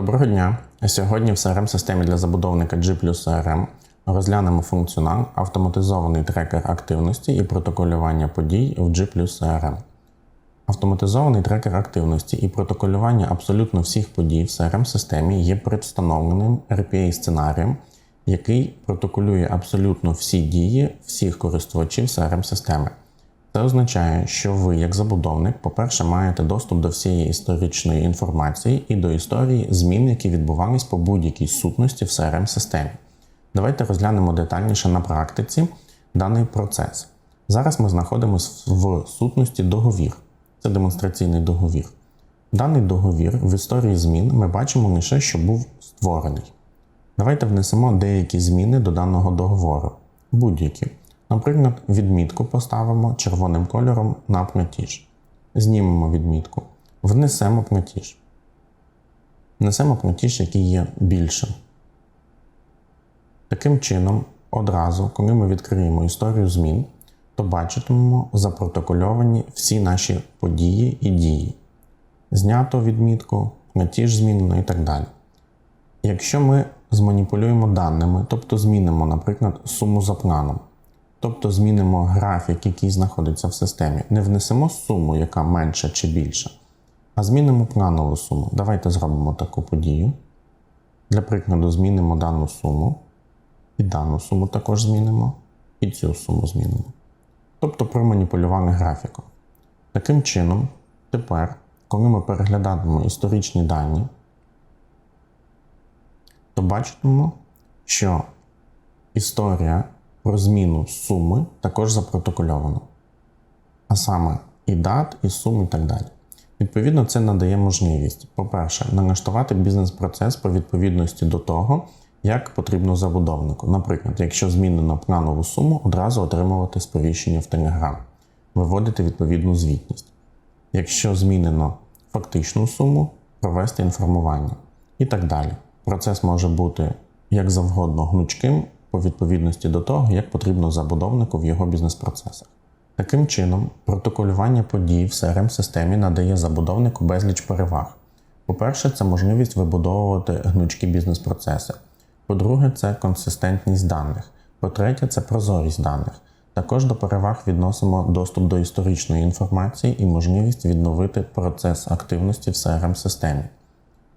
Доброго дня! Сьогодні в crm системі для забудовника G CRM розглянемо функціонал автоматизований трекер активності і протоколювання подій в G CRM. Автоматизований трекер активності і протоколювання абсолютно всіх подій в crm системі є представленим RPA сценарієм, який протоколює абсолютно всі дії всіх користувачів crm системи. Це означає, що ви, як забудовник, по-перше, маєте доступ до всієї історичної інформації і до історії змін, які відбувались по будь-якій сутності в crm системі Давайте розглянемо детальніше на практиці даний процес. Зараз ми знаходимося в сутності договір. Це демонстраційний договір. Даний договір в історії змін ми бачимо лише, що був створений. Давайте внесемо деякі зміни до даного договору. Будь-які. Наприклад, відмітку поставимо червоним кольором на платіж. Знімемо відмітку. Внесемо платіж. Внесемо платіж, який є більшим. Таким чином, одразу, коли ми відкриємо історію змін, то бачитимемо запротокольовані всі наші події і дії. Знято відмітку, платіж змінено і так далі. Якщо ми зманіпулюємо даними, тобто змінимо, наприклад, суму за планом, тобто змінимо графік, який знаходиться в системі, не внесемо суму, яка менша чи більша, а змінимо планову суму. Давайте зробимо таку подію. Для прикладу, змінимо дану суму. І дану суму також змінимо, і цю суму змінимо. Тобто проманіпулювали графіком. Таким чином, тепер, коли ми переглядатимемо історичні дані, то бачимо, що історія про зміну суми також запротокольована. А саме і дат, і сум, і так далі. Відповідно, це надає можливість, по-перше, налаштувати бізнес-процес по відповідності до того, як потрібно забудовнику. Наприклад, якщо змінено планову суму, одразу отримувати сповіщення в Telegram, виводити відповідну звітність. Якщо змінено фактичну суму, провести інформування і так далі. Процес може бути як завгодно гнучким по відповідності до того, як потрібно забудовнику в його бізнес-процесах. Таким чином, протоколювання подій в crm системі надає забудовнику безліч переваг. По-перше, це можливість вибудовувати гнучкі бізнес-процеси. По-друге, це консистентність даних. По-третє, це прозорість даних. Також до переваг відносимо доступ до історичної інформації і можливість відновити процес активності в crm системі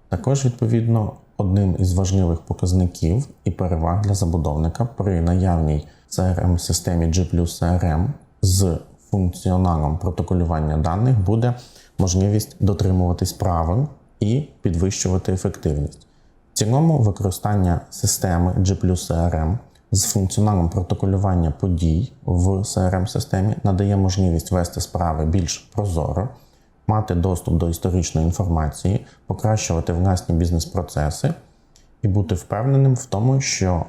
Також, відповідно, одним із важливих показників і переваг для забудовника при наявній crm системі G CRM з функціоналом протоколювання даних буде можливість дотримуватись правил і підвищувати ефективність. В цілому використання системи G CRM з функціоналом протоколювання подій в crm системі надає можливість вести справи більш прозоро, мати доступ до історичної інформації, покращувати власні бізнес-процеси і бути впевненим в тому, що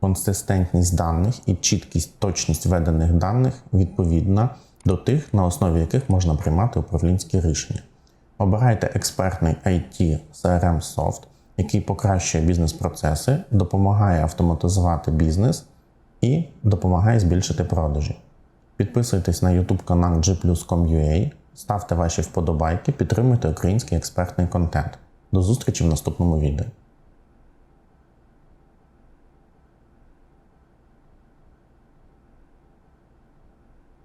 консистентність даних і чіткість, точність ведених даних відповідна до тих, на основі яких можна приймати управлінські рішення. Обирайте експертний IT CRM софт який покращує бізнес-процеси, допомагає автоматизувати бізнес і допомагає збільшити продажі. Підписуйтесь на YouTube канал gplus.com.ua, ставте ваші вподобайки, підтримуйте український експертний контент. До зустрічі в наступному відео.